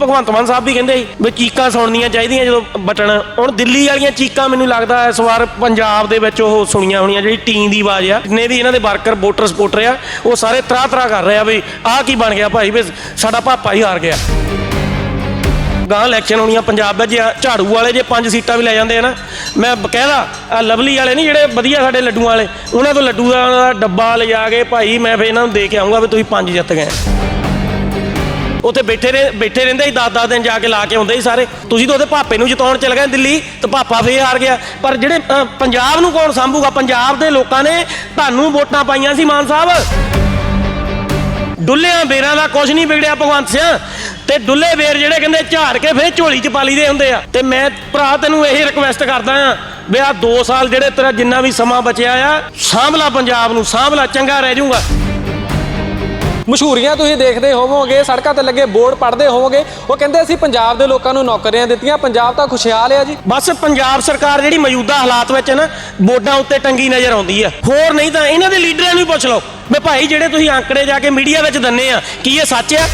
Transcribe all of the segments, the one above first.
ਭਗਵੰਤ ਮਾਨ ਸਾਹਿਬ ਵੀ ਕਹਿੰਦੇ ਸੀ ਵੀ ਚੀਕਾਂ ਸੁਣਨੀਆਂ ਚਾਹੀਦੀਆਂ ਜਦੋਂ ਬਟਨ। ਹੁਣ ਦਿੱਲੀ ਵਾਲੀਆਂ ਚੀਕਾਂ ਮੈਨੂੰ ਲੱਗਦਾ ਇਸ ਵਾਰ ਪੰਜਾਬ ਦੇ ਵਿੱਚ ਉਹ ਸੁਣੀਆਂ ਹੋਣੀਆਂ, ਜਿਹੜੀ ਟੀਮ ਦੀ ਆਵਾਜ਼ ਆ, ਜਿੰਨੇ ਵੀ ਇਹਨਾਂ ਦੇ ਵਰਕਰ, ਵੋਟਰ ਸਪੋਰਟਰ ਆ, ਉਹ ਸਾਰੇ ਤਰਾ ਤਰਾ ਕਰ ਰਹੇ ਆ ਵੀ ਆਹ ਕੀ ਬਣ ਗਿਆ ਭਾਈ, ਵੀ ਸਾਡਾ ਪਾਪਾ ਹੀ ਹਾਰ ਗਿਆ। ਗਾਂ ਇਲੈਕਸ਼ਨ ਹੋਣੀਆਂ ਪੰਜਾਬ ਵਿੱਚ, ਜਾਂ ਝਾੜੂ ਵਾਲੇ ਜੇ ਪੰਜ ਸੀਟਾਂ ਵੀ ਲੈ ਜਾਂਦੇ ਆ ਨਾ, ਮੈਂ ਬਕਾਇਦਾ ਆਹ ਲਵਲੀ ਵਾਲੇ ਨਹੀਂ ਜਿਹੜੇ ਵਧੀਆ ਸਾਡੇ ਲੱਡੂਆਂ ਵਾਲੇ, ਉਹਨਾਂ ਤੋਂ ਲੱਡੂ ਦਾ ਡੱਬਾ ਲਿਜਾ ਕੇ ਭਾਈ ਮੈਂ ਫੇਰ ਇਹਨਾਂ ਨੂੰ ਦੇ ਕੇ ਆਉਂਗਾ ਵੀ ਤੁਸੀਂ ਪੰਜ ਜਿੱਤ ਗਏ। ਉੱਥੇ ਬੈਠੇ ਰਹੇ ਬੈਠੇ ਰਹਿੰਦੇ ਸੀ 10-10 ਦਿਨ ਜਾ ਕੇ ਲਾ ਕੇ ਆਉਂਦੇ ਸੀ ਸਾਰੇ। ਤੁਸੀਂ ਤਾਂ ਉਹਦੇ ਭਾਪੇ ਨੂੰ ਜਿਤਾਉਣ ਚਲੇ ਗਏ ਦਿੱਲੀ ਤੇ ਭਾਪਾ ਫੇਰ ਹਾਰ ਗਿਆ। ਪਰ ਜਿਹੜੇ ਅ, ਪੰਜਾਬ ਨੂੰ ਕੌਣ ਸੰਭੂਗਾ? ਪੰਜਾਬ ਦੇ ਲੋਕਾਂ ਨੇ ਤੁਹਾਨੂੰ ਵੋਟਾਂ ਪਾਈਆਂ ਸੀ ਮਾਨ ਸਾਹਿਬ। ਡੁੱਲਿਆਂ ਬੇਰਾਂ ਦਾ ਕੁਝ ਨਹੀਂ ਵਿਗੜਿਆ ਭਗਵੰਤ ਸਿੰਘ। ਤੇ ਡੁੱਲੇ ਬੇਰ ਜਿਹੜੇ ਕਹਿੰਦੇ ਝਾੜ ਕੇ ਫੇਰ ਝੋਲੀ ਚ ਪਾ ਲਈਦੇ ਹੁੰਦੇ ਆ। ਤੇ ਮੈਂ ਭਰਾ ਤੈਨੂੰ ਇਹ ਰਿਕਵੈਸਟ ਕਰਦਾ ਆ ਵੀ ਆ 2 ਸਾਲ ਜਿਹੜੇ ਤੇਰਾ ਜਿੰਨਾ ਵੀ ਸਮਾਂ ਬਚਿਆ ਆ ਸਾਂਭਲਾ ਪੰਜਾਬ ਨੂੰ ਸਾਂਭਲਾ ਚੰਗਾ ਰਹਿ ਜਾਊਗਾ। ਮਸ਼ਹੂਰੀਆਂ ਤੁਸੀਂ ਦੇਖਦੇ ਹੋਵੋਗੇ, ਸੜਕਾਂ ਤੇ ਲੱਗੇ ਬੋਰਡ ਪੜ੍ਹਦੇ ਹੋਵੋਗੇ, ਉਹ ਕਹਿੰਦੇ ਅਸੀਂ ਪੰਜਾਬ ਦੇ ਲੋਕਾਂ ਨੂੰ ਨੌਕਰੀਆਂ ਦਿੱਤੀਆਂ, ਪੰਜਾਬ ਤਾਂ ਖੁਸ਼ਹਾਲ ਆ ਜੀ। ਬਸ ਪੰਜਾਬ ਸਰਕਾਰ ਜਿਹੜੀ ਮੌਜੂਦਾ ਹਾਲਾਤ ਵਿੱਚ ਨਾ ਬੋਰਡਾਂ ਉੱਤੇ ਟੰਗੀ ਨਜ਼ਰ ਆਉਂਦੀ ਆ ਹੋਰ ਨਹੀਂ ਤਾਂ ਇਹਨਾਂ ਦੇ ਲੀਡਰਾਂ ਨੂੰ ਪੁੱਛ ਲਓ। ਵੀ ਭਾਈ ਜਿਹੜੇ ਤੁਸੀਂ ਅੰਕੜੇ ਜਾ ਕੇ ਮੀਡੀਆ ਵਿੱਚ ਦੰਨੇ ਆ, ਕੀ ਇਹ ਸੱਚ ਆ?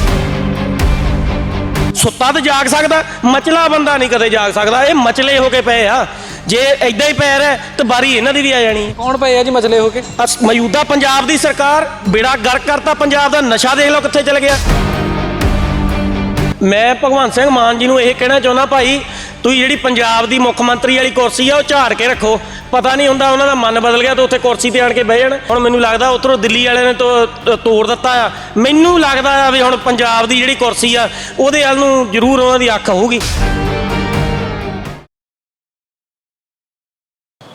ਸੁੱਤਾ ਤਾਂ ਜਾਗ ਸਕਦਾ, ਮਚਲਾ ਬੰਦਾ ਨਹੀਂ ਕਦੇ ਜਾਗ ਸਕਦਾ, ਇਹ ਮਚਲੇ ਹੋ ਕੇ ਪਏ ਆ। ਜੇ ਐਦਾਂ ਹੀ ਪੈ ਰਿਹਾ ਤੇ ਬਾਰੀ ਇਹਨਾਂ ਦੀ ਵੀ ਆ ਜਾਣੀ ਹੈ। ਕੌਣ ਪਏ ਆ ਜੀ ਮਸਲੇ ਹੋ ਕੇ? ਅਸ ਮੌਜੂਦਾ ਪੰਜਾਬ ਦੀ ਸਰਕਾਰ ਬੇੜਾ ਗਰਕ ਕਰਤਾ ਪੰਜਾਬ ਦਾ ਨਸ਼ਾ ਦੇਖ ਲਓ ਕਿੱਥੇ ਚਲ ਗਿਆ। ਮੈਂ ਭਗਵੰਤ ਸਿੰਘ ਮਾਨ ਜੀ ਨੂੰ ਇਹ ਕਹਿਣਾ ਚਾਹੁੰਦਾ ਭਾਈ ਤੁਸੀਂ ਜਿਹੜੀ ਪੰਜਾਬ ਦੀ ਮੁੱਖ ਮੰਤਰੀ ਵਾਲੀ ਕੁਰਸੀ ਆ ਉਹ ਝਾੜ ਕੇ ਰੱਖੋ। ਪਤਾ ਨਹੀਂ ਹੁੰਦਾ ਉਹਨਾਂ ਦਾ ਮਨ ਬਦਲ ਗਿਆ ਤੇ ਉੱਥੇ ਕੁਰਸੀ ਤੇ ਆਣ ਕੇ ਬਹਿ ਜਾਣ। ਹੁਣ ਮੈਨੂੰ ਲੱਗਦਾ ਉਧਰੋਂ ਦਿੱਲੀ ਵਾਲਿਆਂ ਨੇ ਤੋ- ਤੋੜ ਦਿੱਤਾ ਆ। ਮੈਨੂੰ ਲੱਗਦਾ ਆ ਵੀ ਹੁਣ ਪੰਜਾਬ ਦੀ ਜਿਹੜੀ ਕੁਰਸੀ ਆ ਉਹਦੇ ਵੱਲ ਨੂੰ ਜ਼ਰੂਰ ਉਹਨਾਂ ਦੀ ਅੱਖ ਹੋਊਗੀ।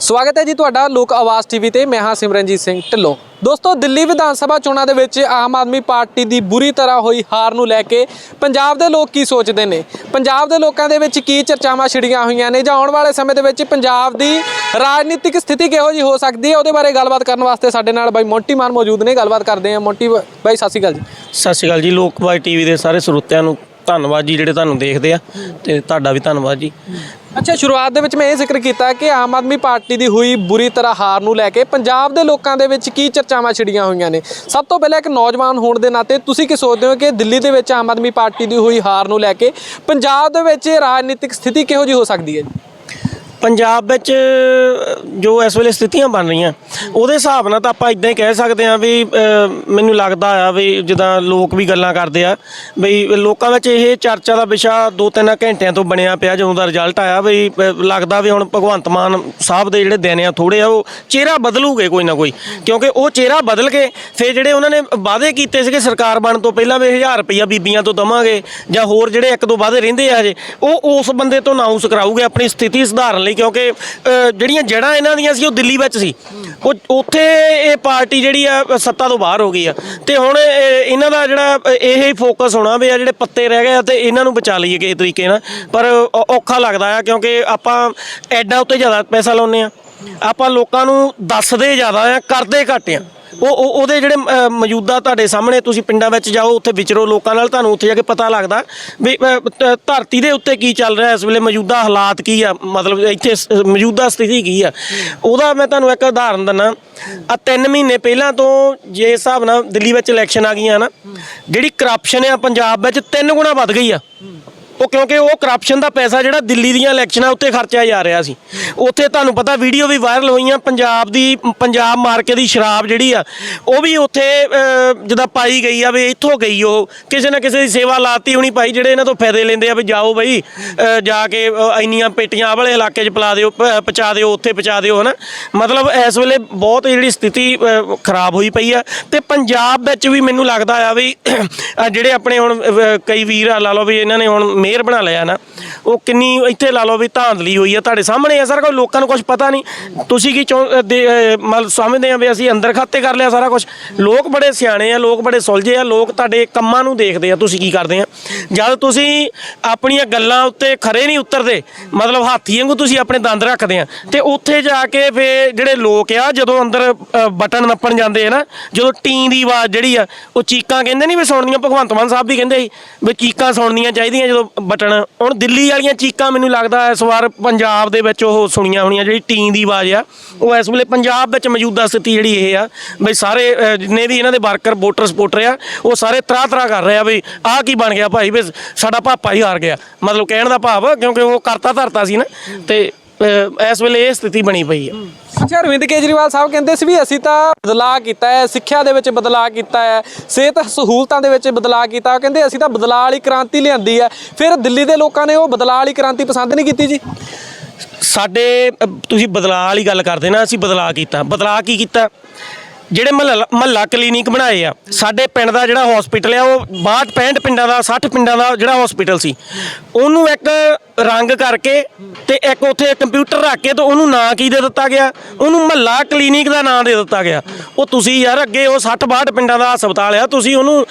ਸਵਾਗਤ ਹੈ ਜੀ ਤੁਹਾਡਾ ਲੋਕ ਆਵਾਜ਼ ਟੀਵੀ ਤੇ। ਮੈਂ ਹਾਂ ਸਿਮਰਨਜੀਤ ਸਿੰਘ ਢਿੱਲੋਂ। ਦੋਸਤੋ, ਦਿੱਲੀ ਵਿਧਾਨ ਸਭਾ ਚੋਣਾਂ ਦੇ ਵਿੱਚ ਆਮ ਆਦਮੀ ਪਾਰਟੀ ਦੀ ਬੁਰੀ ਤਰ੍ਹਾਂ ਹੋਈ ਹਾਰ ਨੂੰ ਲੈ ਕੇ ਪੰਜਾਬ ਦੇ ਲੋਕ ਕੀ ਸੋਚਦੇ ਨੇ? ਪੰਜਾਬ ਦੇ ਲੋਕਾਂ ਦੇ ਵਿੱਚ ਕੀ ਚਰਚਾਵਾਂ ਛਿੜੀਆਂ ਹੋਈਆਂ ਨੇ? ਜਾਂ ਆਉਣ ਵਾਲੇ ਸਮੇਂ ਦੇ ਵਿੱਚ ਪੰਜਾਬ ਦੀ ਰਾਜਨੀਤਿਕ ਸਥਿਤੀ ਕਿਹੋ ਜੀ ਹੋ ਸਕਦੀ ਹੈ? ਉਹਦੇ ਬਾਰੇ ਗੱਲਬਾਤ ਕਰਨ ਵਾਸਤੇ ਸਾਡੇ ਨਾਲ ਬਾਈ ਮੋਂਟੀ ਮਾਨ ਮੌਜੂਦ ਨੇ। ਗੱਲਬਾਤ ਕਰਦੇ ਹਾਂ। ਮੋਂਟੀ, ਬਾਈ, ਸਤਿ ਸ਼੍ਰੀ ਅਕਾਲ ਜੀ। ਸਤਿ ਸ਼੍ਰੀ ਅਕਾਲ ਜੀ। ਲੋਕ ਲੋਕਵਾਈ ਟੀਵੀ ਦੇ ਸਾਰੇ ਸਰੋਤਿਆਂ ਨੂੰ ਧੰਨਵਾਦ ਜੀ ਜਿਹੜੇ ਤੁਹਾਨੂੰ ਦੇਖਦੇ ਆ ਤੇ ਤੁਹਾਡਾ ਵੀ ਧੰਨਵਾਦ ਜੀ। ਅੱਛਾ, ਸ਼ੁਰੂਆਤ ਦੇ ਵਿੱਚ ਮੈਂ ਇਹ ਜ਼ਿਕਰ ਕੀਤਾ ਕਿ ਆਮ ਆਦਮੀ ਪਾਰਟੀ ਦੀ ਹੋਈ ਬੁਰੀ ਤਰ੍ਹਾਂ ਹਾਰ ਨੂੰ ਲੈ ਕੇ ਪੰਜਾਬ ਦੇ ਲੋਕਾਂ ਦੇ ਵਿੱਚ ਕੀ ਚਰਚਾਵਾਂ ਛਿੜੀਆਂ ਹੋਈਆਂ ਨੇ। ਸਭ ਤੋਂ ਪਹਿਲਾਂ ਇੱਕ ਨੌਜਵਾਨ ਹੋਣ ਦੇ ਨਾਤੇ ਤੁਸੀਂ ਕੀ ਸੋਚਦੇ ਹੋ ਕਿ ਦਿੱਲੀ ਦੇ ਵਿੱਚ ਆਮ ਆਦਮੀ ਪਾਰਟੀ ਦੀ ਹੋਈ ਹਾਰ ਨੂੰ ਲੈ ਕੇ ਪੰਜਾਬ ਦੇ ਵਿੱਚ ਰਾਜਨੀਤਿਕ ਸਥਿਤੀ ਕਿਹੋ ਜਿਹੀ ਹੋ ਸਕਦੀ ਹੈ ਜੀ? ਪੰਜਾਬ ਵਿੱਚ ਜੋ ਇਸ ਵੇਲੇ ਸਥਿਤੀਆਂ ਬਣ ਰਹੀਆਂ ਉਹਦੇ ਹਿਸਾਬ ਨਾਲ ਤਾਂ ਆਪਾਂ ਇਦਾਂ ਹੀ ਕਹਿ ਸਕਦੇ ਹਾਂ ਵੀ ਮੈਨੂੰ ਲੱਗਦਾ ਆ ਵੀ ਜਿੱਦਾਂ ਲੋਕ ਵੀ ਗੱਲਾਂ ਕਰਦੇ ਆ ਵੀ ਲੋਕਾਂ ਵਿੱਚ ਇਹ ਚਰਚਾ ਦਾ ਵਿਸ਼ਾ ਦੋ ਤਿੰਨ ਘੰਟਿਆਂ ਤੋਂ ਬਣਿਆ ਪਿਆ ਜਦੋਂ ਦਾ ਰਿਜ਼ਲਟ ਆਇਆ ਵੀ ਅ, ਲੱਗਦਾ ਵੀ ਹੁਣ ਭਗਵੰਤ ਮਾਨ ਸਾਹਿਬ ਦੇ ਜਿਹੜੇ ਦਿਨ ਆ ਥੋੜੇ ਆ ਉਹ ਚਿਹਰਾ ਬਦਲੂਗੇ ਕੋਈ ਨਾ ਕੋਈ ਕਿਉਂਕਿ ਉਹ ਚਿਹਰਾ ਬਦਲ ਕੇ ਫਿਰ ਜਿਹੜੇ ਉਹਨਾਂ ਨੇ ਵਾਅਦੇ ਕੀਤੇ ਸੀਗੇ ਸਰਕਾਰ ਬਣਨ ਤੋਂ ਪਹਿਲਾਂ ਵੀ 1000 ਰੁਪਈਆ ਬੀਬੀਆਂ ਤੋਂ ਦਵਾਂਗੇ ਜਾਂ ਹੋਰ ਜਿਹੜੇ ਇੱਕ ਦੋ ਵਾਅਦੇ ਰਹਿੰਦੇ ਆ ਹਜੇ ਉਹ ਉਸ ਬੰਦੇ ਤੋਂ ਅਨਾਉਂਸ ਕਰਾਊਗੇ ਆਪਣੀ ਸਥਿਤੀ ਸੁਧਾਰਨ ਲਈ ਕਿਉਂਕਿ ਅ, ਜਿਹੜੀਆਂ ਜੜਾਂ ਇਹਨਾਂ ਦੀਆਂ ਸੀ ਉਹ ਦਿੱਲੀ ਵਿੱਚ ਸੀ। ਉਹ ਉੱਥੇ ਇਹ ਪਾਰਟੀ ਜਿਹੜੀ ਆ ਅ, ਸੱਤਾ ਤੋਂ ਬਾਹਰ ਹੋ ਗਈ ਆ। ਤੇ ਹੁਣ ਇਹ- ਇਹਨਾਂ ਦਾ ਜਿਹੜਾ ਅ, ਇਹ ਹੀ ਫੋਕਸ ਹੋਣਾ ਵੀ ਆ ਜਿਹੜੇ ਪੱਤੇ ਰਹਿ ਗਏ ਆ ਤੇ ਇਹਨਾਂ ਨੂੰ ਬਚਾ ਲਈਏ ਕਿਸੇ ਤਰੀਕੇ ਨਾਲ। ਪਰ ਔ- ਔਖਾ ਲੱਗਦਾ ਆ ਕਿਉਂਕਿ ਆਪਾਂ ਐਡਾਂ ਉੱਤੇ ਜ਼ਿਆਦਾ ਪੈਸਾ ਲਾਉਂਦੇ ਆ। ਆਪਾਂ ਲੋਕਾਂ ਨੂੰ ਦੱਸਦੇ ਜ਼ਿਆਦਾ ਆ ਕਰਦੇ ਘੱਟ ਆ। ਉਹ ਉਹ- ਉਹਦੇ ਜਿਹੜੇ ਅ, ਮੌਜੂਦਾ ਤੁਹਾਡੇ ਸਾਹਮਣੇ ਤੁਸੀਂ ਪਿੰਡਾਂ ਵਿੱਚ ਜਾਓ ਉੱਥੇ ਵਿਚਰੋ ਲੋਕਾਂ ਨਾਲ ਤੁਹਾਨੂੰ ਉੱਥੇ ਜਾ ਕੇ ਪਤਾ ਲੱਗਦਾ ਵੀ ਅ, ਧ- ਧਰਤੀ ਦੇ ਉੱਤੇ ਕੀ ਚੱਲ ਰਿਹਾ ਇਸ ਵੇਲੇ ਮੌਜੂਦਾ ਹਾਲਾਤ ਕੀ ਆ ਮਤਲਬ ਇੱਥੇ ਸ- ਮੌਜੂਦਾ ਸਥਿਤੀ ਕੀ ਆ। ਉਹਦਾ ਮੈਂ ਤੁਹਾਨੂੰ ਇੱਕ ਉਦਾਹਰਨ ਦਿੰਨਾ। ਆ ਤਿੰਨ ਮਹੀਨੇ ਪਹਿਲਾਂ ਤੋਂ ਜੇ ਹਿਸਾਬ ਨਾਲ ਦਿੱਲੀ ਵਿੱਚ ਇਲੈਕਸ਼ਨ ਆ ਗਈਆਂ ਨਾ ਜਿਹੜੀ ਕਰਪਸ਼ਨ ਆ ਪੰਜਾਬ ਵਿੱਚ ਤਿੰਨ ਗੁਣਾ ਵੱਧ ਗਈ ਆ। ਉਹ ਕਿਉਂਕਿ ਉਹ ਕਰਪਸ਼ਨ ਦਾ ਪੈਸਾ ਜਿਹੜਾ ਦਿੱਲੀ ਦੀਆਂ ਇਲੈਕਸ਼ਨਾਂ ਉੱਤੇ ਖਰਚਿਆ ਜਾ ਰਿਹਾ ਸੀ। ਉੱਥੇ ਤੁਹਾਨੂੰ ਪਤਾ ਵੀਡੀਓ ਵੀ ਵਾਇਰਲ ਹੋਈਆਂ ਪੰਜਾਬ ਦੀ ਪੰਜਾਬ ਮਾਰਕੇ ਦੀ ਸ਼ਰਾਬ ਜਿਹੜੀ ਆ ਉਹ ਵੀ ਉੱਥੇ ਅਹ, ਜਿੱਦਾਂ ਪਾਈ ਗਈ ਆ ਵੀ ਇੱਥੋਂ ਗਈ ਉਹ। ਕਿਸੇ ਨਾ ਕਿਸੇ ਦੀ ਸੇਵਾ ਲਾਤੀ ਹੋਣੀ ਭਾਈ ਜਿਹੜੇ ਇਹਨਾਂ ਤੋਂ ਫਾਇਦੇ ਲੈਂਦੇ ਆ ਵੀ ਜਾਓ ਬਈ ਜਾ ਕੇ ਇੰਨੀਆਂ ਪੇਟੀਆਂ ਆ ਵਾਲੇ ਇਲਾਕੇ 'ਚ ਪਲਾ ਦਿਓ ਪ- ਪਹੁੰਚਾ ਦਿਓ ਉੱਥੇ ਪਹੁੰਚਾ ਦਿਓ ਹਨਾ। ਮਤਲਬ ਇਸ ਵੇਲੇ ਬਹੁਤ ਜਿਹੜੀ ਸਥਿਤੀ ਖਰਾਬ ਹੋਈ ਪਈ ਆ। ਤੇ ਪੰਜਾਬ ਵਿੱਚ ਵੀ ਮੈਨੂੰ ਲੱਗਦਾ ਆ ਵੀ ਜਿਹੜੇ ਆਪਣੇ ਹੁਣ ਕਈ ਵੀਰ ਆ ਲਾ ਲਓ ਵੀ ਇਹਨਾਂ ਨੇ ਹੁਣ ਮੇਅਰ ਬਣਾ ਲਿਆ ਨਾ, ਉਹ ਕਿੰਨੀ ਇੱਥੇ ਲਾ ਲਓ ਵੀ ਧਾਂਦਲੀ ਹੋਈ ਆ ਤੁਹਾਡੇ ਸਾਹਮਣੇ ਆ ਸਰ ਕੋਈ ਲੋਕਾਂ ਨੂੰ ਕੁਝ ਪਤਾ ਨਹੀਂ। ਤੁਸੀਂ ਕੀ ਚਾਹੁੰ- ਮਤਲਬ ਸਮਝਦੇ ਆ ਵੀ ਅਸੀਂ ਅੰਦਰ ਖਾਤੇ ਕਰ ਲਿਆ ਸਾਰਾ ਕੁਝ ਲੋਕ ਬੜੇ ਸਿਆਣੇ ਆ, ਲੋਕ ਬੜੇ ਸੁਲਝੇ ਆ, ਲੋਕ ਤੁਹਾਡੇ ਕੰਮਾਂ ਨੂੰ ਦੇਖਦੇ ਆ, ਤੁਸੀਂ ਕੀ ਕਰਦੇ ਆ। ਜਦ ਤੁਸੀਂ ਆਪਣੀਆਂ ਗੱਲਾਂ ਉੱਤੇ ਖਰੇ ਨਹੀਂ ਉਤਰਦੇ, ਮਤਲਬ ਹਾਥੀ ਵਾਂਗੂ ਤੁਸੀਂ ਆਪਣੇ ਦੰਦ ਰੱਖਦੇ ਆ, ਤੇ ਉੱਥੇ ਜਾ ਕੇ ਫੇ ਜਿਹੜੇ ਲੋਕ ਆ, ਜਦੋਂ ਅੰਦਰ ਬਟਨ ਨੱਪਣ ਜਾਂਦੇ ਆ ਨਾ, ਜਦੋਂ ਟੀ ਦੀ ਆਵਾਜ਼ ਜਿਹੜੀ ਆ, ਉਹ ਚੀਕਾਂ ਕਹਿੰਦੇ ਨਹੀਂ ਵੀ ਸੁਣਨੀਆਂ, ਭਗਵੰਤ ਮਾਨ ਸਾਹਿਬ ਵੀ ਕਹਿੰਦੇ ਸੀ ਵੀ ਚੀਕਾਂ ਸੁਣਨੀਆਂ ਚਾਹੀਦੀਆਂ ਜਦੋਂ ਬਟਨ। ਹੁਣ ਦਿੱਲੀ ਵਾਲੀਆਂ ਚੀਕਾਂ ਮੈਨੂੰ ਲੱਗਦਾ ਇਸ ਵਾਰ ਪੰਜਾਬ ਦੇ ਵਿੱਚ ਉਹ ਸੁਣੀਆਂ ਹੋਣੀਆਂ ਜਿਹੜੀ ਟੀਂ ਦੀ ਆਵਾਜ਼ ਆ ਉਹ ਇਸ ਵੇਲੇ ਪੰਜਾਬ ਵਿੱਚ ਮੌਜੂਦਾ ਸਥਿਤੀ ਜਿਹੜੀ ਇਹ ਆ ਬਈ ਸਾਰੇ ਅ, ਜਿੰਨੇ ਵੀ ਇਹਨਾਂ ਦੇ ਵਰਕਰ ਵੋਟਰ ਸਪੋਰਟਰ ਆ ਉਹ ਸਾਰੇ ਤਰਾਹ ਤਰਾਹ ਕਰ ਰਹੇ ਆ ਵੀ ਆਹ ਕੀ ਬਣ ਗਿਆ ਭਾਈ ਵੀ ਸਾਡਾ ਪਾਪਾ ਹੀ ਹਾਰ ਗਿਆ। ਮਤਲਬ ਕਹਿਣ ਦਾ ਭਾਵ ਕਿਉਂਕਿ ਉਹ ਕਰਤਾ ਧਰਤਾ ਸੀ ਨਾ ਤੇ ਇਸ ਵੇਲੇ ਇਹ ਸਥਿਤੀ ਬਣੀ ਪਈ ਆ। ਅੱਛਾ ਅਰਵਿੰਦ ਕੇਜਰੀਵਾਲ ਸਾਹਿਬ ਕਹਿੰਦੇ ਸੀ ਵੀ ਅਸੀਂ ਤਾਂ ਬਦਲਾਅ ਕੀਤਾ ਹੈ ਸਿੱਖਿਆ ਦੇ ਵਿੱਚ ਬਦਲਾਅ ਕੀਤਾ ਹੈ ਸਿਹਤ ਸਹੂਲਤਾਂ ਦੇ ਵਿੱਚ ਬਦਲਾਅ ਕੀਤਾ ਉਹ ਕਹਿੰਦੇ ਅਸੀਂ ਤਾਂ ਬਦਲਾਅ ਵਾਲੀ ਕ੍ਰਾਂਤੀ ਲਿਆਂਦੀ ਹੈ। ਫਿਰ ਦਿੱਲੀ ਦੇ ਲੋਕਾਂ ਨੇ ਉਹ ਬਦਲਾਅ ਵਾਲੀ ਕ੍ਰਾਂਤੀ ਪਸੰਦ ਨਹੀਂ ਕੀਤੀ ਜੀ? ਸਾਡੇ ਤੁਸੀਂ ਬਦਲਾਅ ਵਾਲੀ ਗੱਲ ਕਰਦੇ ਨਾ ਅਸੀਂ ਬਦਲਾਅ ਕੀਤਾ। ਬਦਲਾਅ ਕੀ ਕੀਤਾ? ਜਿਹੜੇ ਮਹੱਲਾ ਮਹੱਲਾ ਕਲੀਨਿਕ ਬਣਾਏ ਆ ਸਾਡੇ ਪਿੰਡ ਦਾ ਜਿਹੜਾ ਹਸਪੀਟਲ ਆ ਉਹ 62 65 ਪਿੰਡਾਂ ਦਾ 60 ਪਿੰਡਾਂ ਦਾ ਜਿਹੜਾ ਹਸਪੀਟਲ ਸੀ ਉਹਨੂੰ ਇੱਕ ਰੰਗ ਕਰਕੇ ਤੇ ਇੱਕ ਉੱਥੇ ਕੰਪਿਊਟਰ ਰੱਖ ਕੇ ਤੇ ਉਹਨੂੰ ਨਾਂ ਕੀ ਦੇ ਦਿੱਤਾ ਗਿਆ? ਉਹਨੂੰ ਮਹੱਲਾ ਕਲੀਨਿਕ ਦਾ ਨਾਂ ਦੇ ਦਿੱਤਾ ਗਿਆ। ਉਹ ਤੁਸੀਂ ਯਾਰ ਅੱਗੇ ਉਹ 60 62 ਪਿੰਡਾਂ ਦਾ ਹਸਪਤਾਲ ਆ, ਤੁਸੀਂ ਉਹਨੂੰ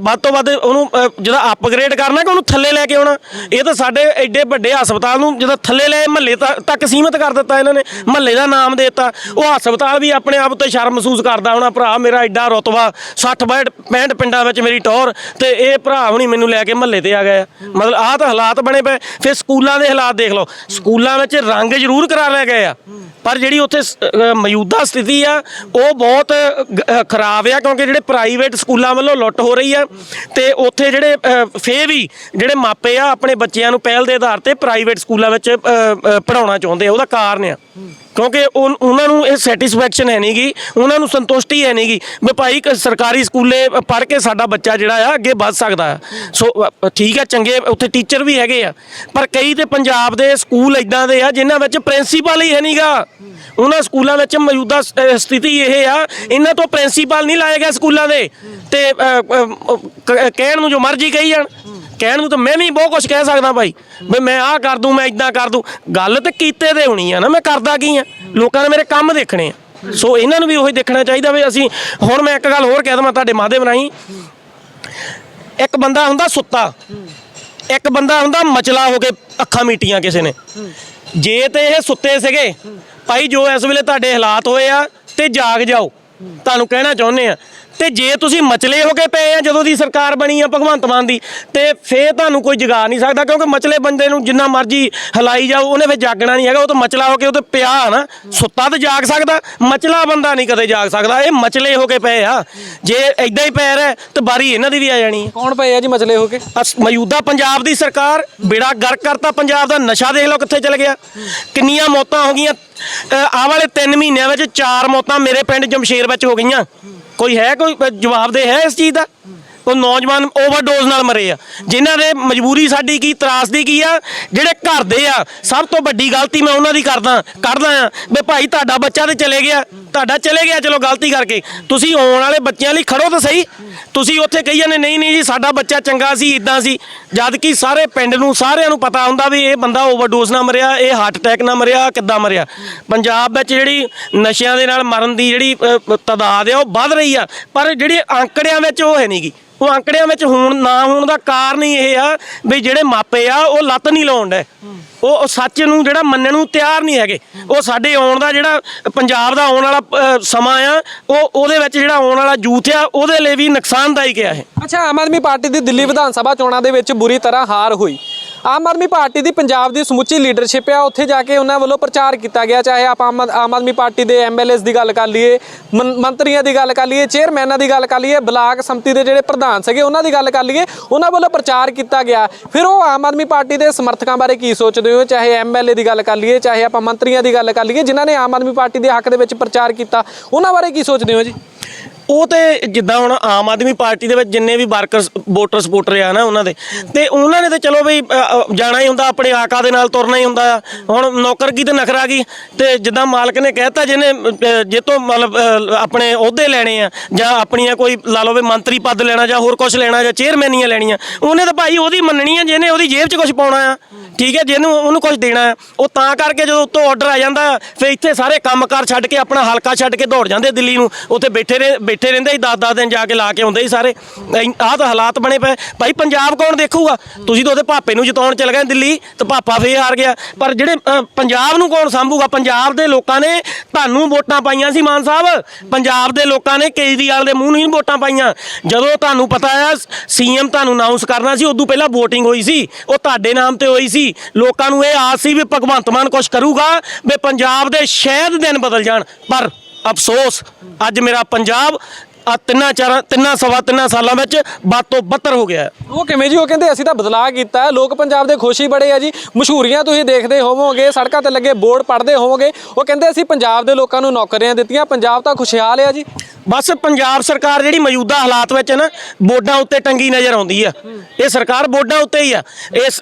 ਵੱਧ ਤੋਂ ਵੱਧ ਉਹਨੂੰ ਜਿਹੜਾ ਅਪਗ੍ਰੇਡ ਕਰਨਾ ਕਿ ਉਹਨੂੰ ਥੱਲੇ ਲੈ ਕੇ ਆਉਣਾ? ਇਹ ਤਾਂ ਸਾਡੇ ਐਡੇ ਵੱਡੇ ਹਸਪਤਾਲ ਨੂੰ ਜਦੋਂ ਥੱਲੇ ਲੈ ਮਹੱਲੇ ਤੱਕ ਸੀਮਿਤ ਕਰ ਦਿੱਤਾ ਇਹਨਾਂ ਨੇ। ਮਹੱਲੇ ਦਾ ਨਾਮ ਦੇ ਦਿੱਤਾ। ਉਹ ਹਸਪਤਾਲ ਵੀ ਆਪਣੇ ਆਪ ਉੱਤੇ ਸ਼ਰਮ ਮਹਿਸੂਸ ਕਰਦਾ ਹੋਣਾ, ਭਰਾ ਮੇਰਾ ਐਡਾ ਰਤਬਾ 60 62 65 ਪਿੰਡਾਂ ਵਿੱਚ ਮੇਰੀ ਟੌਰ ਤੇ ਇਹ ਭਰਾ ਹੁਣੀ ਮੈਨੂੰ ਲੈ ਕੇ ਮਹੱਲੇ ਤੇ ਆ ਗਏ ਮਤਲਬ ਆਹ ਤਾਂ ਹਾਲਾਤ ਬਣੇ ਪਏ। ਫਿਰ ਸਕੂਲਾਂ ਦੇ ਹਾਲਾਤ ਦੇਖ ਲਓ। ਸਕੂਲਾਂ ਵਿੱਚ ਰੰਗ ਜ਼ਰੂਰ ਕਰਾ ਲਏ ਗਏ ਆ। ਪਰ ਜਿਹੜੀ ਉੱਥੇ ਮੌਜੂਦਾ ਸਥਿਤੀ ਆ ਉਹ ਬਹੁਤ ਖਰਾਬ ਆ ਕਿਉਂਕਿ ਜਿਹੜੇ ਪ੍ਰਾਈਵੇਟ ਸਕੂਲਾਂ ਵੱਲੋਂ ਲੁੱਟ ਹੋ ਰਹੀ ਆ ਤੇ ਉੱਥੇ ਜਿਹੜੇ ਅ, ਫੇਰ ਵੀ ਜਿਹੜੇ ਮਾਪੇ ਆ ਆਪਣੇ ਬੱਚਿਆਂ ਨੂੰ ਪਹਿਲ ਦੇ ਆਧਾਰ ਤੇ ਪ੍ਰਾਈਵੇਟ ਸਕੂਲਾਂ ਵਿੱਚ ਅ, ਪੜਾਉਣਾ ਚਾਹੁੰਦੇ ਆ ਉਹਦਾ ਕਾਰਨ ਆ। ਕਿਉਂਕਿ ਉਹ ਉਹਨਾਂ ਨੂੰ ਇਹ ਸੈਟੀਸਫੈਕਸ਼ਨ ਹੈ ਨਹੀਂਗੀ ਉਹਨਾਂ ਨੂੰ ਸੰਤੁਸ਼ਟੀ ਹੈ ਨਹੀਂਗੀ ਵੀ ਭਾਈ ਇੱਕ ਸਰਕਾਰੀ ਸਕੂਲੇ ਪੜ੍ਹ ਕੇ ਸਾਡਾ ਬੱਚਾ ਜਿਹੜਾ ਆ ਅੱਗੇ ਵੱਧ ਸਕਦਾ ਆ। ਸੋ ਅ, ਠੀਕ ਆ ਚੰਗੇ ਉੱਥੇ ਟੀਚਰ ਵੀ ਹੈਗੇ ਆ। ਪਰ ਕਈ ਤੇ ਪੰਜਾਬ ਦੇ ਸਕੂਲ ਇਦਾਂ ਦੇ ਆ ਜਿਨ੍ਹਾਂ ਵਿੱਚ ਪ੍ਰਿੰਸੀਪਲ ਹੀ ਹੈ ਨਹੀਂਗਾ ਉਹਨਾਂ ਸਕੂਲਾਂ ਵਿੱਚ ਮੌਜੂਦਾ ਸ- ਅ, ਸਥਿਤੀ ਇਹ ਆ ਇਹਨਾਂ ਤੋਂ ਪ੍ਰਿੰਸੀਪਲ ਨਹੀਂ ਲਾਏ ਗਏ ਸਕੂਲਾਂ ਦੇ। ਤੇ ਅ, ਅ, ਕ- ਕਹਿਣ ਨੂੰ ਜੋ ਮਰਜ਼ੀ ਕਹੀ ਜਾਣ। ਕਹਿਣ ਨੂੰ ਤਾਂ ਮੈਂ ਵੀ ਬਹੁਤ ਕੁਝ ਕਹਿ ਸਕਦਾ ਭਾਈ ਵੀ ਮੈਂ ਆਹ ਕਰ ਦੂੰ, ਮੈਂ ਇਦਾਂ ਕਰ ਦੂੰ। ਗੱਲ ਤੇ ਕੀਤੇ ਦੇ ਹੋਣੀ ਆ ਨਾ, ਮੈਂ ਕਰਦਾ ਕੀ ਆ? ਲੋਕਾਂ ਨੇ ਮੇਰੇ ਕੰਮ ਦੇਖਣੇ ਆ। ਸੋ ਇਹਨਾਂ ਨੂੰ ਵੀ ਉਹੀ ਦੇਖਣਾ ਚਾਹੀਦਾ ਵੀ ਅਸੀਂ, ਹੁਣ ਮੈਂ ਇੱਕ ਗੱਲ ਹੋਰ ਕਹਿ ਦਵਾਂ ਤੁਹਾਡੇ ਮਾਧਿਅਮ ਰਾਹੀਂ। ਇੱਕ ਬੰਦਾ ਹੁੰਦਾ ਸੁੱਤਾ, ਇੱਕ ਬੰਦਾ ਹੁੰਦਾ ਮਚਲਾ ਹੋ ਕੇ ਅੱਖਾਂ ਮੀਟੀਆਂ ਕਿਸੇ ਨੇ। ਜੇ ਤੇ ਇਹ ਸੁੱਤੇ ਸੀਗੇ, ਭਾਈ ਜੋ ਇਸ ਵੇਲੇ ਤੁਹਾਡੇ ਹਾਲਾਤ ਹੋਏ ਆ, ਤੇ ਜਾਗ ਜਾਓ। ਤੁਹਾਨੂੰ ਕਹਿਣਾ ਚਾਹੁੰਦੇ ਆ ਤੇ ਜੇ ਤੁਸੀਂ ਮਚਲੇ ਹੋ ਕੇ ਪਏ ਆ ਜਦੋਂ ਦੀ ਸਰਕਾਰ ਬਣੀ ਆ ਭਗਵੰਤ ਮਾਨ ਦੀ ਤੇ ਫੇਰ ਤੁਹਾਨੂੰ ਕੋਈ ਜਗਾ ਨਹੀਂ ਸਕਦਾ ਕਿਉਂਕਿ ਮਚਲੇ ਬੰਦੇ ਨੂੰ ਜਿੰਨਾ ਮਰਜ਼ੀ ਹਲਾਈ ਜਾਓ ਉਹਨੇ ਫੇਰ ਜਾਗਣਾ ਨਹੀਂ ਹੈਗਾ ਉਹ ਤਾਂ ਮਚਲਾ ਹੋ ਕੇ ਉਹ ਤੇ ਪਿਆ ਆ ਨਾ ਸੁੱਤਾ ਤਾਂ ਜਾਗ ਸਕਦਾ ਮਚਲਾ ਬੰਦਾ ਨਹੀਂ ਕਦੇ ਜਾਗ ਸਕਦਾ ਇਹ ਮਚਲੇ ਹੋ ਕੇ ਪਏ ਆ। ਜੇ ਐਦਾਂ ਹੀ ਪੈ ਰਿਹਾ ਤੇ ਬਾਰੀ ਇਹਨਾਂ ਦੀ ਵੀ ਆ ਜਾਣੀ ਹੈ ਕੌਣ ਪਏ ਆ ਜੀ ਮਚਲੇ ਹੋ ਕੇ? ਮੌਜੂਦਾ ਪੰਜਾਬ ਦੀ ਸਰਕਾਰ ਬੇੜਾ ਗਰਕ ਕਰਤਾ ਪੰਜਾਬ ਦਾ ਨਸ਼ਾ ਦੇਖ ਲਓ ਕਿੱਥੇ ਚਲ ਗਿਆ। ਕਿੰਨੀਆਂ ਮੌਤਾਂ ਹੋ ਗਈਆਂ ਆਹ ਵਾਲੇ 3 ਮਹੀਨਿਆਂ ਵਿੱਚ ਚਾਰ ਮੌਤਾਂ ਮੇਰੇ ਪਿੰਡ ਜਮਸ਼ੇਰ ਵਿੱਚ ਹੋ ਗਈਆਂ। ਕੋਈ ਹੈ ਕੋਈ ਅ, ਜਵਾਬ ਦੇ ਹੈ ਇਸ ਚੀਜ਼ ਦਾ? ਉਹ ਨੌਜਵਾਨ ਓਵਰਡੋਜ਼ ਨਾਲ ਮਰੇ ਆ। ਜਿਨ੍ਹਾਂ ਦੇ ਮਜਬੂਰੀ ਸਾਡੀ ਕੀ ਤਰਾਸਦੀ ਕੀ ਆ ਜਿਹੜੇ ਘਰ ਦੇ ਆ ਸਭ ਤੋਂ ਵੱਡੀ ਗਲਤੀ ਮੈਂ ਉਹਨਾਂ ਦੀ ਕਰਦਾ ਕਰਦਾ ਆ ਵੀ ਭਾਈ ਤੁਹਾਡਾ ਬੱਚਾ ਤੇ ਚਲੇ ਗਿਆ ਤੁਹਾਡਾ ਚਲੇ ਗਿਆ ਚਲੋ ਗਲਤੀ ਕਰਕੇ। ਤੁਸੀਂ ਆਉਣ ਵਾਲੇ ਬੱਚਿਆਂ ਲਈ ਖੜੋ ਤਾਂ ਸਹੀ। ਤੁਸੀਂ ਉੱਥੇ ਕਹੀ ਜਾਂਦੇ ਨਹੀਂ ਨਹੀਂ ਜੀ ਸਾਡਾ ਬੱਚਾ ਚੰਗਾ ਸੀ ਇਦਾਂ ਸੀ। ਜਦ ਕਿ ਸਾਰੇ ਪਿੰਡ ਨੂੰ ਸਾਰਿਆਂ ਨੂੰ ਪਤਾ ਹੁੰਦਾ ਵੀ ਇਹ ਬੰਦਾ ਓਵਰਡੋਜ਼ ਨਾਲ ਮਰਿਆ ਇਹ ਹਾਰਟ ਅਟੈਕ ਨਾਲ ਮਰਿਆ ਕਿੱਦਾਂ ਮਰਿਆ। ਪੰਜਾਬ ਵਿੱਚ ਜਿਹੜੀ ਨਸ਼ਿਆਂ ਦੇ ਨਾਲ ਮਰਨ ਦੀ ਜਿਹੜੀ ਅ, ਤਾਦਾਦ ਆ ਉਹ ਵੱਧ ਰਹੀ ਆ। ਪਰ ਜਿਹੜੇ ਅੰਕੜਿਆਂ ਵਿੱਚ ਉਹ ਹੈ ਨਹੀਂਗੀ ਉਹ ਅੰਕੜਿਆਂ ਵਿੱਚ ਹੋਣ, ਨਾ ਹੋਣ ਦਾ ਕਾਰਨ ਹੀ ਇਹ ਆ ਵੀ ਜਿਹੜੇ ਮਾਪੇ ਆ, ਉਹ ਲੱਤ ਨਹੀਂ ਲਾਉਣ ਡੇ ਉਹ ਸੱਚ ਨੂੰ ਜਿਹੜਾ ਮੰਨਣ ਨੂੰ ਤਿਆਰ ਨਹੀਂ ਹੈਗੇ। ਉਹ ਸਾਡੇ ਆਉਣ ਦਾ ਜਿਹੜਾ ਪੰਜਾਬ ਦਾ ਆਉਣ ਵਾਲਾ ਸਮਾਂ ਆ, ਉਹ, ਉਹਦੇ ਵਿੱਚ ਜਿਹੜਾ ਆਉਣ ਵਾਲਾ ਯੂਥ ਆ, ਉਹਦੇ ਲਈ ਵੀ ਨੁਕਸਾਨਦਾਇਕ ਆ ਇਹ। ਅੱਛਾ, ਆਮ ਆਦਮੀ ਪਾਰਟੀ ਦੀ ਦਿੱਲੀ ਵਿਧਾਨ ਸਭਾ ਚੋਣਾਂ ਦੇ ਵਿੱਚ ਬੁਰੀ ਤਰ੍ਹਾਂ ਹਾਰ ਹੋਈ। ਆਮ ਆਦਮੀ ਪਾਰਟੀ ਦੀ ਪੰਜਾਬ ਦੀ ਸਮੁੱਚੀ ਲੀਡਰਸ਼ਿਪ ਆ, ਉੱਥੇ ਜਾ ਕੇ ਉਹਨਾਂ ਵੱਲੋਂ ਪ੍ਰਚਾਰ ਕੀਤਾ ਗਿਆ, ਚਾਹੇ ਆਪਾਂ ਆਮ ਆਮ ਆਦਮੀ ਪਾਰਟੀ ਦੇ ਐਮਐਲਏਸ ਦੀ ਗੱਲ ਕਰ ਲਈਏ, ਮੰ- ਮੰਤਰੀਆਂ ਦੀ ਗੱਲ ਕਰ ਲਈਏ, ਚੇਅਰਮੈਨਾਂ ਦੀ ਗੱਲ ਕਰ ਲਈਏ, ਬਲਾਕ ਸੰਮਤੀ ਦੇ ਜਿਹੜੇ ਪ੍ਰਧਾਨ ਸੀਗੇ, ਉਹਨਾਂ ਦੀ ਗੱਲ ਕਰ ਲਈਏ, ਉਹਨਾਂ ਵੱਲੋਂ ਪ੍ਰਚਾਰ ਕੀਤਾ ਗਿਆ। ਫਿਰ ਉਹ ਆਮ ਆਦਮੀ ਪਾਰਟੀ ਦੇ ਸਮਰਥਕਾਂ ਬਾਰੇ ਕੀ ਸੋਚਦੇ ਹੋ? ਚਾਹੇ ਐਮਐਲਏ ਦੀ ਗੱਲ ਕਰ ਲਈਏ, ਚਾਹੇ ਆਪਾਂ ਮੰਤਰੀਆਂ ਦੀ ਗੱਲ ਕਰ ਲਈਏ, ਜਿਨ੍ਹਾਂ ਨੇ ਆਮ ਆਦਮੀ ਪਾਰਟੀ ਦੇ ਹੱਕ ਦੇ ਵਿੱਚ ਪ੍ਰਚਾਰ ਕੀਤਾ, ਉਹਨਾਂ ਬਾਰੇ ਕੀ ਸੋਚਦੇ ਹੋ ਜੀ? ਉਹ ਤੇ ਜਿੱਦਾਂ ਹੁਣ ਆਮ ਆਦਮੀ ਪਾਰਟੀ ਦੇ ਵਿੱਚ ਜਿੰਨੇ ਵੀ ਵਰਕਰਸ ਵੋਟਰ ਸਪੋਰਟਰ ਆ ਨਾ ਉਹਨਾਂ ਦੇ ਤੇ ਉਹਨਾਂ ਨੇ ਤੇ ਚਲੋ ਵੀ ਅ, ਜਾਣਾ ਹੀ ਹੁੰਦਾ ਆਪਣੇ ਆਕਾ ਦੇ ਨਾਲ ਤੁਰਨਾ ਹੀ ਹੁੰਦਾ ਆ। ਹੁਣ ਨੌਕਰ ਕੀ ਤੇ ਨਖਰਾ ਕੀ? ਤੇ ਜਿੱਦਾਂ ਮਾਲਕ ਨੇ ਕਹਿਤਾ ਜਿਹਨੇ ਅ, ਜੇ ਤੋਂ ਮਤਲਬ ਅ, ਆਪਣੇ ਅਹੁਦੇ ਲੈਣੇ ਆ ਜਾਂ ਆਪਣੀਆਂ ਕੋਈ ਲਾ ਲਓ ਵੀ ਮੰਤਰੀ ਪਦ ਲੈਣਾ ਜਾਂ ਹੋਰ ਕੁਝ ਲੈਣਾ ਜਾਂ ਚੇਅਰਮੈਨੀਆਂ ਲੈਣੀਆਂ ਉਹਨੇ ਤਾਂ ਭਾਈ ਉਹਦੀ ਮੰਨਣੀ ਆ ਜਿਹਨੇ ਉਹਦੀ ਜੇਬ 'ਚ ਕੁਝ ਪਾਉਣਾ ਆ। ਠੀਕ ਹੈ ਜਿਹਨੂੰ ਉਹਨੂੰ ਕੁਝ ਦੇਣਾ ਆ। ਉਹ ਤਾਂ ਕਰਕੇ ਜਦੋਂ ਉੱਤੋਂ ਆਰਡਰ ਆ ਜਾਂਦਾ ਫਿਰ ਇੱਥੇ ਸਾਰੇ ਕੰਮਕਾਰ ਛੱਡ ਕੇ ਆਪਣਾ ਹਲਕਾ ਛੱਡ ਕੇ ਦੌੜ ਜਾਂਦੇ ਦਿੱਲੀ ਨੂੰ ਉੱਥੇ ਬੈਠੇ ਰਹੇ ਬੈਠੇ ਰਹਿੰਦੇ ਸੀ 10-10 ਦਿਨ ਜਾ ਕੇ ਲਾ ਕੇ ਆਉਂਦੇ ਸੀ ਸਾਰੇ। ਆਹ ਤਾਂ ਹਾਲਾਤ ਬਣੇ ਪਏ। ਭਾਈ ਪੰਜਾਬ ਕੌਣ ਦੇਖੂਗਾ? ਤੁਸੀਂ ਤਾਂ ਉਹਦੇ ਭਾਪੇ ਨੂੰ ਜਿਤਾਉਣ ਚਲੇ ਗਏ ਦਿੱਲੀ ਤੇ ਭਾਪਾ ਫੇਰ ਹਾਰ ਗਿਆ। ਪਰ ਜਿਹੜੇ ਅ, ਪੰਜਾਬ ਨੂੰ ਕੌਣ ਸੰਭੂਗਾ? ਪੰਜਾਬ ਦੇ ਲੋਕਾਂ ਨੇ ਤੁਹਾਨੂੰ ਵੋਟਾਂ ਪਾਈਆਂ ਸੀ ਮਾਨ ਸਾਹਿਬ। ਪੰਜਾਬ ਦੇ ਲੋਕਾਂ ਨੇ ਕੇਜਰੀਵਾਲ ਦੇ ਮੂੰਹ ਨੂੰ ਹੀ ਵੋਟਾਂ ਪਾਈਆਂ। ਜਦੋਂ ਤੁਹਾਨੂੰ ਪਤਾ ਆ ਸੀਐਮ ਤੁਹਾਨੂੰ ਅਨਾਉਂਸ ਕਰਨਾ ਸੀ ਉਦੋਂ ਪਹਿਲਾਂ VOTING ਹੋਈ ਸੀ। ਉਹ ਤੁਹਾਡੇ ਨਾਮ ਤੇ ਹੋਈ ਸੀ। ਲੋਕਾਂ ਨੂੰ ਇਹ ਆਸ ਸੀ ਵੀ ਭਗਵੰਤ ਮਾਨ ਕੁਝ ਕਰੂਗਾ ਵੀ ਪੰਜਾਬ ਦੇ ਸ਼ਾਇਦ ਦਿਨ ਬਦਲ ਜਾਣ। ਪਰ ਅਫਸੋਸ। ਅੱਜ ਮੇਰਾ ਪੰਜਾਬ ਆ ਤਿੰਨਾਂ ਚਾਰਾਂ ਤਿੰਨਾਂ ਸਵਾ ਤਿੰਨਾਂ ਸਾਲਾਂ ਵਿੱਚ ਬਦ ਤੋਂ ਬੱਤਰ ਹੋ ਗਿਆ ਹੈ। ਉਹ ਕਿਵੇਂ ਜੀ? ਉਹ ਕਹਿੰਦੇ ਅਸੀਂ ਤਾਂ ਬਦਲਾਅ ਕੀਤਾ ਹੈ। ਲੋਕ ਪੰਜਾਬ ਦੇ ਖੁਸ਼ੀ ਬੜੇ ਆ ਜੀ। ਮਸ਼ਹੂਰੀਆਂ ਤੁਸੀਂ ਦੇਖਦੇ ਹੋਵੋਗੇ ਸੜਕਾਂ ਤੇ ਲੱਗੇ ਬੋਰਡ ਪੜ੍ਹਦੇ ਹੋਵੋਗੇ। ਉਹ ਕਹਿੰਦੇ ਅਸੀਂ ਪੰਜਾਬ ਦੇ ਲੋਕਾਂ ਨੂੰ ਨੌਕਰੀਆਂ ਦਿੱਤੀਆਂ। ਪੰਜਾਬ ਤਾਂ ਖੁਸ਼ਹਾਲ ਆ ਜੀ। ਬਸ ਪੰਜਾਬ ਸਰਕਾਰ ਜਿਹੜੀ ਮੌਜੂਦਾ ਹਾਲਾਤ ਵਿੱਚ ਹੈ ਨਾ ਬੋਰਡਾਂ ਉੱਤੇ ਟੰਗੀ ਨਜ਼ਰ ਆਉਂਦੀ ਆ। ਇਹ ਸਰਕਾਰ ਬੋਰਡਾਂ ਉੱਤੇ ਹੀ ਆ। ਇਸ